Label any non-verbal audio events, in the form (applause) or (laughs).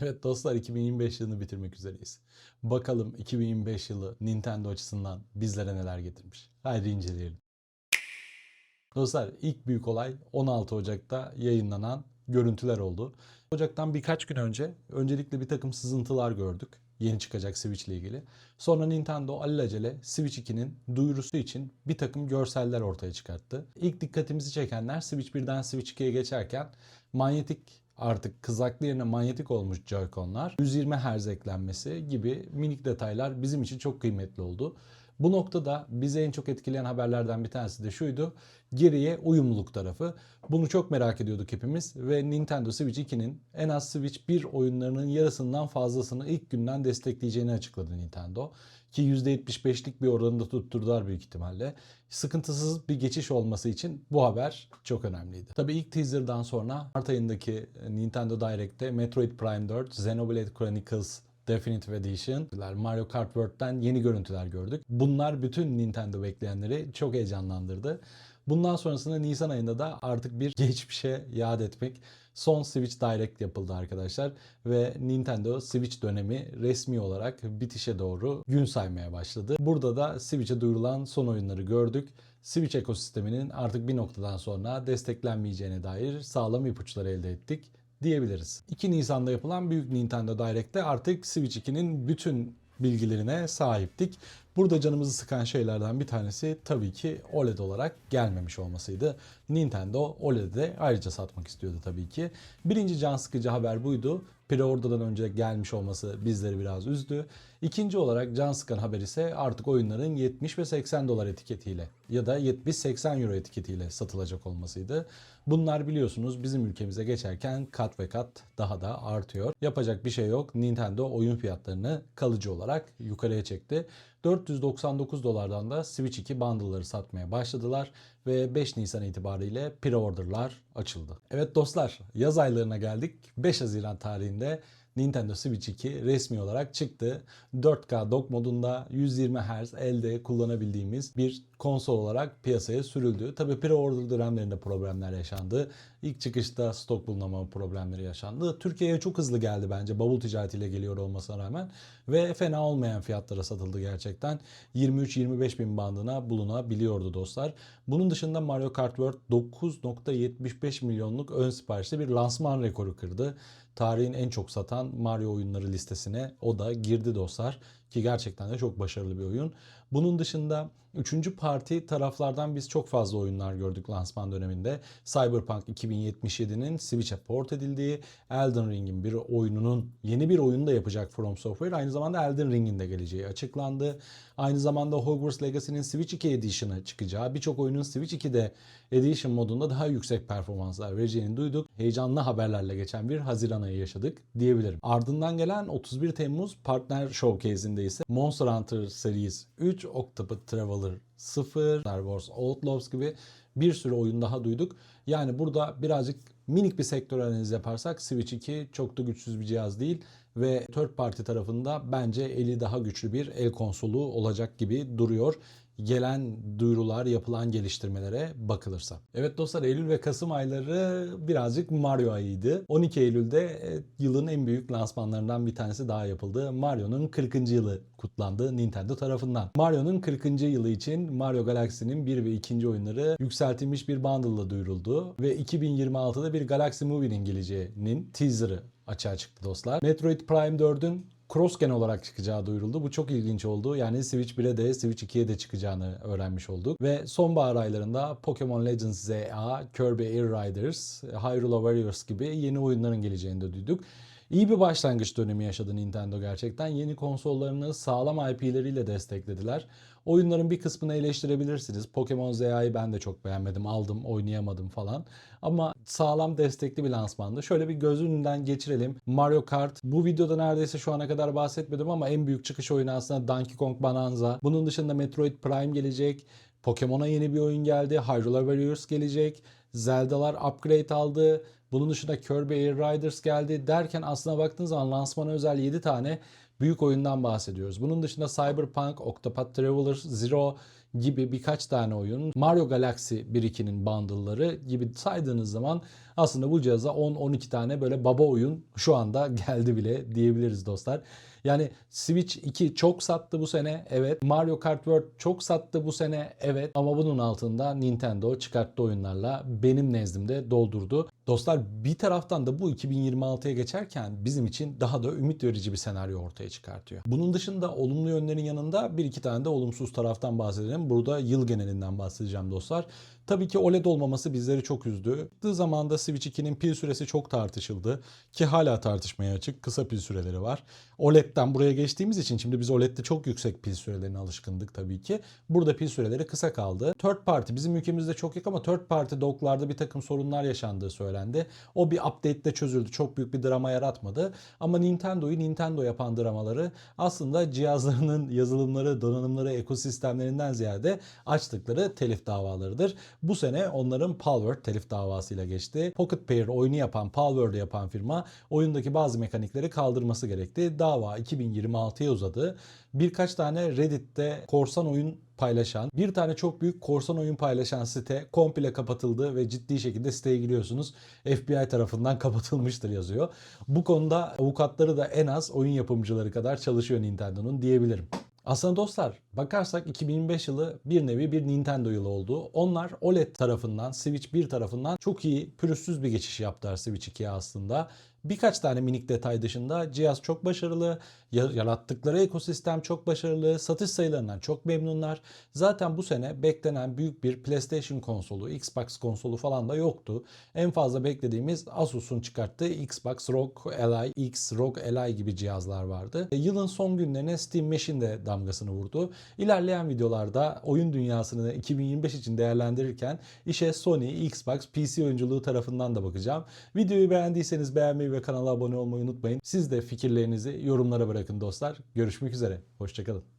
Evet dostlar 2025 yılını bitirmek üzereyiz. Bakalım 2025 yılı Nintendo açısından bizlere neler getirmiş. Haydi inceleyelim. Dostlar ilk büyük olay 16 Ocak'ta yayınlanan görüntüler oldu. Ocak'tan birkaç gün önce öncelikle bir takım sızıntılar gördük. Yeni çıkacak Switch ile ilgili. Sonra Nintendo alelacele Switch 2'nin duyurusu için bir takım görseller ortaya çıkarttı. İlk dikkatimizi çekenler Switch 1'den Switch 2'ye geçerken manyetik artık kızaklı yerine manyetik olmuş Joy-Con'lar, 120 Hz eklenmesi gibi minik detaylar bizim için çok kıymetli oldu. Bu noktada bizi en çok etkileyen haberlerden bir tanesi de şuydu. Geriye uyumluluk tarafı. Bunu çok merak ediyorduk hepimiz ve Nintendo Switch 2'nin en az Switch 1 oyunlarının yarısından fazlasını ilk günden destekleyeceğini açıkladı Nintendo. Ki %75'lik bir oranında tutturdular büyük ihtimalle. Sıkıntısız bir geçiş olması için bu haber çok önemliydi. Tabii ilk teaser'dan sonra Mart ayındaki Nintendo Direct'te Metroid Prime 4, Xenoblade Chronicles Definitive Edition, Mario Kart World'den yeni görüntüler gördük. Bunlar bütün Nintendo bekleyenleri çok heyecanlandırdı. Bundan sonrasında Nisan ayında da artık bir (laughs) geçmişe yad etmek son Switch Direct yapıldı arkadaşlar ve Nintendo Switch dönemi resmi olarak bitişe doğru gün saymaya başladı. Burada da Switch'e duyurulan son oyunları gördük. Switch ekosisteminin artık bir noktadan sonra desteklenmeyeceğine dair sağlam ipuçları elde ettik diyebiliriz. 2 Nisan'da yapılan Büyük Nintendo Direct'te artık Switch 2'nin bütün bilgilerine sahiptik. Burada canımızı sıkan şeylerden bir tanesi tabii ki OLED olarak gelmemiş olmasıydı. Nintendo OLED'i ayrıca satmak istiyordu tabii ki. Birinci can sıkıcı haber buydu. Pre-order'dan önce gelmiş olması bizleri biraz üzdü. İkinci olarak can sıkan haber ise artık oyunların 70 ve 80 dolar etiketiyle ya da 70-80 euro etiketiyle satılacak olmasıydı. Bunlar biliyorsunuz bizim ülkemize geçerken kat ve kat daha da artıyor. Yapacak bir şey yok. Nintendo oyun fiyatlarını kalıcı olarak yukarıya çekti. 499 dolardan da Switch 2 bundle'ları satmaya başladılar ve 5 Nisan itibariyle pre-order'lar açıldı. Evet dostlar yaz aylarına geldik. 5 Haziran tarihinde Nintendo Switch 2 resmi olarak çıktı. 4K dock modunda 120 Hz elde kullanabildiğimiz bir konsol olarak piyasaya sürüldü. Tabi pre-order dönemlerinde problemler yaşandı. İlk çıkışta stok bulunamama problemleri yaşandı. Türkiye'ye çok hızlı geldi bence bavul ticaretiyle geliyor olmasına rağmen. Ve fena olmayan fiyatlara satıldı gerçekten. 23-25 bin bandına bulunabiliyordu dostlar. Bunun dışında Mario Kart World 9.75 milyonluk ön siparişli bir lansman rekoru kırdı. Tarihin en çok satan Mario oyunları listesine o da girdi dostlar. Ki gerçekten de çok başarılı bir oyun. Bunun dışında üçüncü parti taraflardan biz çok fazla oyunlar gördük lansman döneminde. Cyberpunk 2077'nin Switch'e port edildiği, Elden Ring'in bir oyununun yeni bir oyunu da yapacak From Software. Aynı zamanda Elden Ring'in de geleceği açıklandı. Aynı zamanda Hogwarts Legacy'nin Switch 2 Edition'a çıkacağı, birçok oyunun Switch 2'de Edition modunda daha yüksek performanslar vereceğini duyduk. Heyecanlı haberlerle geçen bir Haziran ayı yaşadık diyebilirim. Ardından gelen 31 Temmuz partner showcase'inde ise Monster Hunter Series 3, Octopath Traveler 0, Star Wars Outlaws gibi bir sürü oyun daha duyduk. Yani burada birazcık minik bir sektör analiz yaparsak Switch 2 çok da güçsüz bir cihaz değil ve third party tarafında bence eli daha güçlü bir el konsolu olacak gibi duruyor gelen duyurular, yapılan geliştirmelere bakılırsa. Evet dostlar Eylül ve Kasım ayları birazcık Mario ayıydı. 12 Eylül'de e, yılın en büyük lansmanlarından bir tanesi daha yapıldı. Mario'nun 40. yılı kutlandı Nintendo tarafından. Mario'nun 40. yılı için Mario Galaxy'nin 1 ve 2. oyunları yükseltilmiş bir bundle'la duyuruldu ve 2026'da bir Galaxy Movie'nin geleceğinin teaser'ı açığa çıktı dostlar. Metroid Prime 4'ün cross-gen olarak çıkacağı duyuruldu. Bu çok ilginç oldu. Yani Switch 1'e de Switch 2'ye de çıkacağını öğrenmiş olduk. Ve sonbahar aylarında Pokemon Legends ZA, Kirby Air Riders, Hyrule Warriors gibi yeni oyunların geleceğini de duyduk. İyi bir başlangıç dönemi yaşadı Nintendo gerçekten. Yeni konsollarını sağlam IP'leriyle desteklediler. Oyunların bir kısmını eleştirebilirsiniz. Pokemon ZA'yı ben de çok beğenmedim. Aldım, oynayamadım falan. Ama sağlam destekli bir lansmandı. Şöyle bir göz geçirelim. Mario Kart. Bu videoda neredeyse şu ana kadar bahsetmedim ama en büyük çıkış oyunu aslında Donkey Kong Bonanza. Bunun dışında Metroid Prime gelecek. Pokemon'a yeni bir oyun geldi. Hyrule Warriors gelecek. Zelda'lar upgrade aldı. Bunun dışında Kirby Air Riders geldi derken aslına baktığınız zaman lansmana özel 7 tane büyük oyundan bahsediyoruz. Bunun dışında Cyberpunk, Octopath Traveler, Zero gibi birkaç tane oyun, Mario Galaxy 1-2'nin bundle'ları gibi saydığınız zaman aslında bu cihaza 10-12 tane böyle baba oyun şu anda (laughs) geldi bile diyebiliriz dostlar. Yani Switch 2 çok sattı bu sene evet. Mario Kart World çok sattı bu sene evet. Ama bunun altında Nintendo çıkarttığı oyunlarla benim nezdimde doldurdu. Dostlar bir taraftan da bu 2026'ya geçerken bizim için daha da ümit verici bir senaryo ortaya çıkartıyor. Bunun dışında olumlu yönlerin yanında bir iki tane de olumsuz taraftan bahsedelim. Burada yıl genelinden bahsedeceğim dostlar. Tabii ki OLED olmaması bizleri çok üzdü. Çıktığı zamanda Switch 2'nin pil süresi çok tartışıldı. Ki hala tartışmaya açık. Kısa pil süreleri var. OLED'den buraya geçtiğimiz için şimdi biz OLED'de çok yüksek pil sürelerine alışkındık tabii ki. Burada pil süreleri kısa kaldı. Third party bizim ülkemizde çok yok ama third party docklarda bir takım sorunlar yaşandığı söylendi. O bir update'de çözüldü. Çok büyük bir drama yaratmadı. Ama Nintendo'yu Nintendo yapan dramaları aslında cihazlarının (laughs) yazılımları, donanımları, ekosistemlerinden ziyade açtıkları telif davalarıdır. Bu sene onların Palworld telif davasıyla geçti. Pocket Pair oyunu yapan, Palworld'ı yapan firma oyundaki bazı mekanikleri kaldırması gerekti. Dava 2026'ya uzadı. Birkaç tane Reddit'te korsan oyun paylaşan, bir tane çok büyük korsan oyun paylaşan site komple kapatıldı ve ciddi şekilde siteye giriyorsunuz. FBI tarafından (laughs) kapatılmıştır yazıyor. Bu konuda avukatları da en az oyun yapımcıları kadar çalışıyor Nintendo'nun diyebilirim. Aslında dostlar bakarsak 2025 yılı bir nevi bir Nintendo yılı oldu. Onlar OLED tarafından, Switch 1 tarafından çok iyi, pürüzsüz bir geçiş yaptılar Switch 2'ye aslında. Birkaç tane minik detay dışında cihaz çok başarılı, yarattıkları ekosistem çok başarılı, satış sayılarından çok memnunlar. Zaten bu sene beklenen büyük bir PlayStation konsolu, Xbox konsolu falan da yoktu. En fazla beklediğimiz Asus'un çıkarttığı Xbox ROG Ally, X ROG Ally gibi cihazlar vardı. E, yılın son günlerine Steam Machine de damgasını vurdu. İlerleyen videolarda oyun dünyasını 2025 için değerlendirirken işe Sony, Xbox, PC oyunculuğu tarafından da bakacağım. Videoyu beğendiyseniz beğenmeyi ve kanala abone olmayı unutmayın. Siz de fikirlerinizi yorumlara bırakın dostlar. Görüşmek üzere. Hoşçakalın.